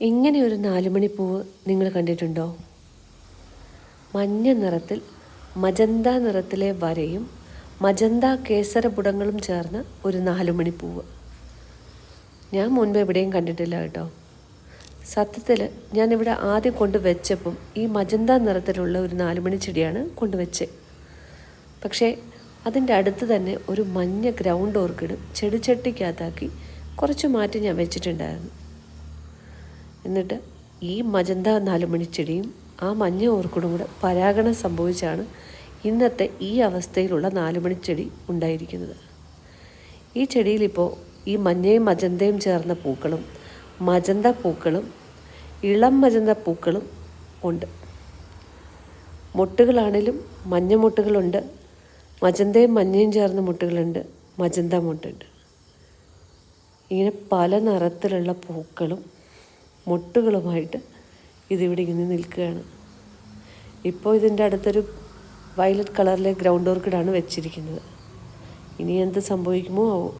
ഇങ്ങനെ ഒരു നാലുമണി പൂവ് നിങ്ങൾ കണ്ടിട്ടുണ്ടോ? മഞ്ഞ നിറത്തിൽ മജന്ത നിറത്തിലെ വരയും മജന്ത കേസരപുടങ്ങളും ചേർന്ന ഒരു നാലുമണിപ്പൂവ് ഞാൻ മുൻപ് എവിടെയും കണ്ടിട്ടില്ല കേട്ടോ. സത്യത്തിൽ ഞാനിവിടെ ആദ്യം കൊണ്ടുവച്ചപ്പം ഈ മജന്ത നിറത്തിലുള്ള ഒരു നാലുമണി ചെടിയാണ് കൊണ്ടുവച്ചത് പക്ഷേ അതിന്റെ അടുത്ത് തന്നെ ഒരു മഞ്ഞ ഗ്രൗണ്ട് ഓർക്കിഡും ചെടിച്ചട്ടിക്കകത്താക്കി കുറച്ച് മാറ്റി ഞാൻ വെച്ചിട്ടുണ്ടായിരുന്നു. എന്നിട്ട് ഈ മജന്ത നാലുമണിച്ചെടിയും ആ മഞ്ഞ ഓർക്കിഡും കൂടെ പരാഗണം സംഭവിച്ചാണ് ഇന്നത്തെ ഈ അവസ്ഥയിലുള്ള നാലുമണിച്ചെടി ഉണ്ടായിരിക്കുന്നത്. ഈ ചെടിയിലിപ്പോൾ ഈ മഞ്ഞയും മജന്തയും ചേർന്ന പൂക്കളും മജന്ത പൂക്കളും ഇളം മജന്ത പൂക്കളും ഉണ്ട്. മുട്ടുകളാണേലും മഞ്ഞ മുട്ടുകളുണ്ട് മജന്തയും മഞ്ഞയും ചേർന്ന മുട്ടുകളുണ്ട് മജന്ത മുട്ടുണ്ട്. ഇങ്ങനെ പല നിറത്തിലുള്ള പൂക്കളും മുട്ടുകളുമായിട്ട് ഇതിവിടെ ഇങ്ങനെ നിൽക്കുകയാണ്. ഇപ്പോൾ ഇതിന്റെ അടുത്തൊരു വയലറ്റ് കളറിലെ ഗ്രൗണ്ട് ഓർക്കിഡാണ് വെച്ചിരിക്കുന്നത്. ഇനി എന്ത് സംഭവിക്കുമോ ആവോ.